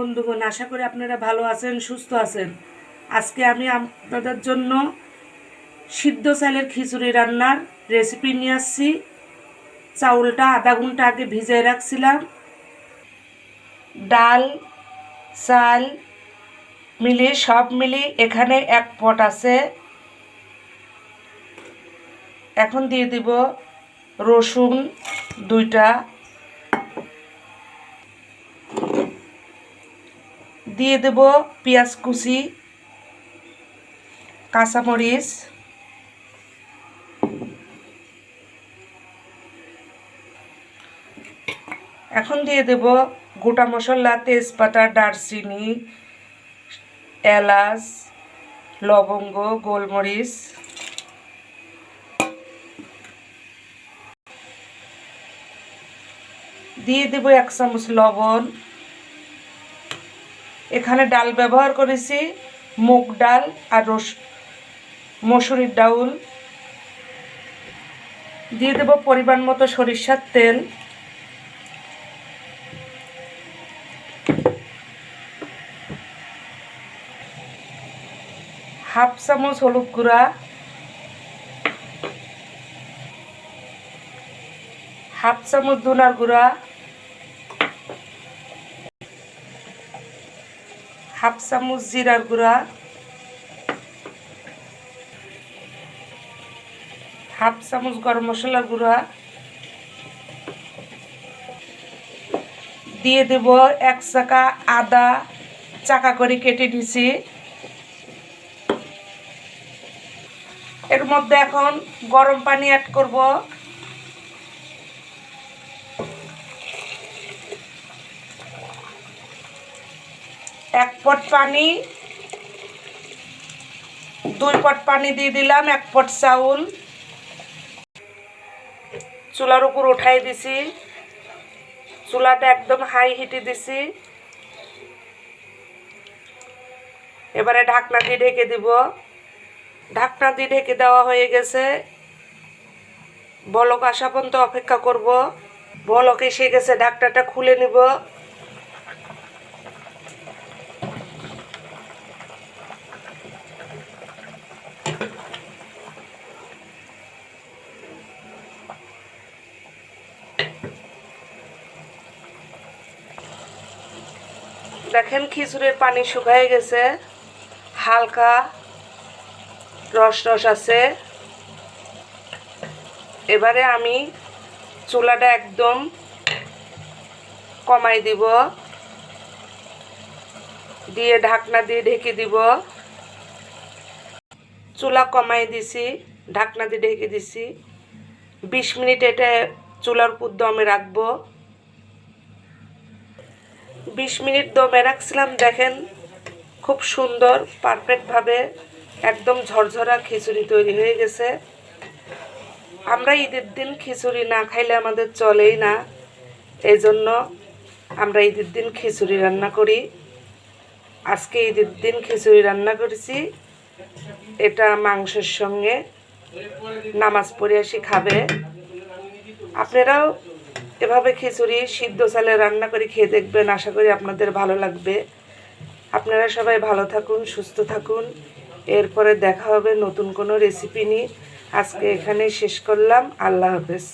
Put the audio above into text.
বন্ধুগণ আশা করি আপনারা ভালো আছেন, সুস্থ আছেন। আজকে আমি আপনাদের জন্য সিদ্ধ চালের খিচুড়ি রান্নার রেসিপি নিয়ে আসছি। চাউলটা আধা ঘণ্টা আগে ভিজিয়ে রাখছিলাম। ডাল, চাল মিলিয়ে সব মিলিয়ে এখানে এক পট আছে। এখন দিয়ে দিব রসুন দুইটা দিয়ে দেব পেঁয়াজ কুচি, কাঁচামরিচ, এখন দিয়ে দেব গোটা মশলা, তেজপাতা, দারচিনি, এলাচ, লবঙ্গ, গোলমরিচ। দিয়ে দেব এক চামচ লবণ। এখানে ডাল ব্যবহার করেছি, মুগ ডাল আর রস, মসুরির ডাউল। দিয়ে দেব পরিমাণ মতো সরিষার তেল। হাফ চামচ হলুদ গুঁড়া। হাফ চামচ ধনার গুঁড়া। হাফ চামচ জিরার গুঁড়া হাফ চামচ গরম মশলার গুঁড়া, দিয়ে দেব এক চাকা আদা চাকা করে কেটে দিছি এর মধ্যে এখন গরম পানি অ্যাড করব। এক পট পানি, দুই পট পানি দিয়ে দিলাম, এক পট চাউল। চুলার উপর উঠাই দিছি। চুলাটা একদম হাই হিটে দিছি। এবারে ঢাকনা দিয়ে ঢেকে দিব। ঢাকনা দিয়ে ঢেকে দেওয়া হয়ে গেছে। বলক আসা পর্যন্ত অপেক্ষা করব। বলক এসে গেছে, ঢাকনাটা খুলে নিব। দেখেন খিচুড়ির পানি শুকায় গেছে। হালকা রস রস আছে। এবারে আমি চুলাটা একদম কমাই দিব। দিয়ে ঢাকনা দিয়ে ঢেকে দিব। চুলা কমাই দিছি, ঢাকনা দিয়ে ঢেকে দিছি। বিশ মিনিট এটা চুলার উপর দমে রাখব। বিশ মিনিট দমে রাখছিলাম, দেখেন খুব সুন্দর পারফেক্টভাবে একদম ঝরঝরা খিচুড়ি তৈরি হয়ে গেছে। আমরা ঈদের দিন খিচুড়ি না খাইলে আমাদের চলেই না এই জন্য আমরা ঈদের দিন খিচুড়ি রান্না করি। আজকে ঈদের দিন খিচুড়ি রান্না করেছি, এটা মাংসের সঙ্গে, নামাজ পড়ে আসি খাবে। আপনারাও এভাবে খিচুড়ি, সিদ্ধ চালে রান্না করে খেয়ে দেখবেন। আশা করি আপনাদের ভালো লাগবে। আপনারা সবাই ভালো থাকুন, সুস্থ থাকুন। এরপরে দেখা হবে নতুন কোনো রেসিপি নিয়ে। আজকে এখানেই শেষ করলাম। আল্লাহ হাফেজ।